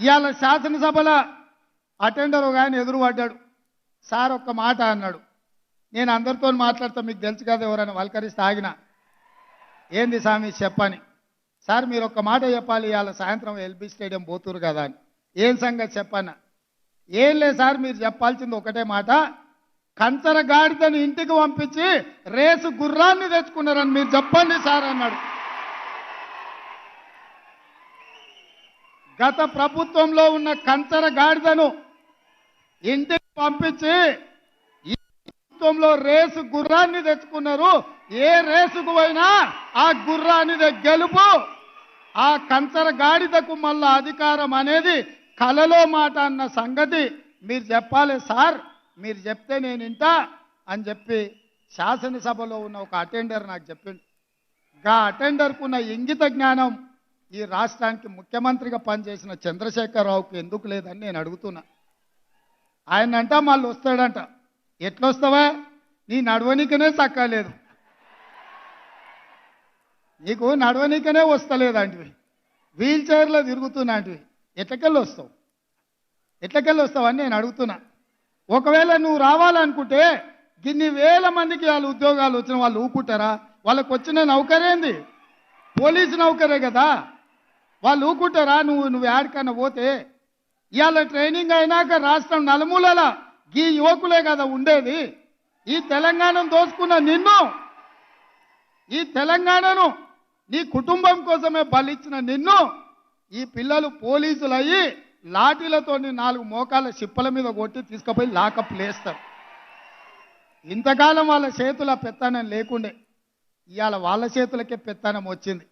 ఇవాళ శాసనసభలో అటెండర్ ఒక ఆయన ఎదురుపడ్డాడు. సార్ ఒక్క మాట అన్నాడు. నేను అందరితో మాట్లాడతా మీకు తెలుసు కదా ఎవరైనా వల్కరిస్తే ఆగిన. ఏంది స్వామి చెప్పని? సార్ మీరు ఒక్క మాట చెప్పాలి ఇవాళ సాయంత్రం ఎల్బీ స్టేడియం పోతురు కదా అని. ఏం సంగతి చెప్పాన ఏం లేదు సార్ మీరు చెప్పాల్సింది ఒకటే మాట. కంచర గాడిదని ఇంటికి పంపించి రేసు గుర్రాన్ని తెచ్చుకున్నారని మీరు చెప్పండి సార్ అన్నాడు. గత ప్రభుత్వంలో ఉన్న కంచర గాడిదను ఇంటికి పంపించి ఈ ప్రభుత్వంలో రేసు గుర్రాన్ని తెచ్చుకున్నారు. ఏ రేసుకు పోయినా ఆ గుర్రానిదే గెలుపు. ఆ కంచర గాడిదకు మళ్ళా అధికారం అనేది కలలో మాట అన్న సంగతి మీరు చెప్పాలి సార్. మీరు చెప్తే నేను ఇంటా అని చెప్పి శాసనసభలో ఉన్న ఒక అటెండర్ నాకు చెప్పింది గా అటెండర్కు ఉన్న ఇంగిత జ్ఞానం ఈ రాష్ట్రానికి ముఖ్యమంత్రిగా పనిచేసిన చంద్రశేఖరరావుకి ఎందుకు లేదని నేను అడుగుతున్నా. ఆయన అంట మళ్ళీ వస్తాడంట. ఎట్లొస్తావా? నీ నడవనికనే చక్కలేదు నీకు నడవనికనే వస్తలేదంటివి. వీల్ చైర్లో తిరుగుతున్నాంటివి. ఎట్లకెళ్ళి వస్తావు? ఎట్లకెళ్ళి వస్తావని నేను అడుగుతున్నా. ఒకవేళ నువ్వు రావాలనుకుంటే గిన్ని వేల మందికి వాళ్ళు ఉద్యోగాలు వచ్చిన వాళ్ళు ఊకుంటారా వాళ్ళకి వచ్చిన నౌకరేంది? పోలీసు నౌకరే కదా. వాళ్ళు ఊకుంటారా నువ్వు నువ్వు యాడికన్నా పోతే. ఇవాళ ట్రైనింగ్ అయినాక రాష్ట్రం నలుమూలల ఈ యువకులే కదా ఉండేది. ఈ తెలంగాణను దోసుకున్న నిన్ను ఈ తెలంగాణను నీ కుటుంబం కోసమే బలిచ్చిన నిన్ను ఈ పిల్లలు పోలీసులు అయ్యి లాఠీలతో నాలుగు మోకాల చిప్పల మీద కొట్టి తీసుకుపోయి లాకప్ లేస్తారు. ఇంతకాలం వాళ్ళ చేతుల పెత్తనం లేకుండే. ఇవాళ వాళ్ళ చేతులకే పెత్తనం వచ్చింది.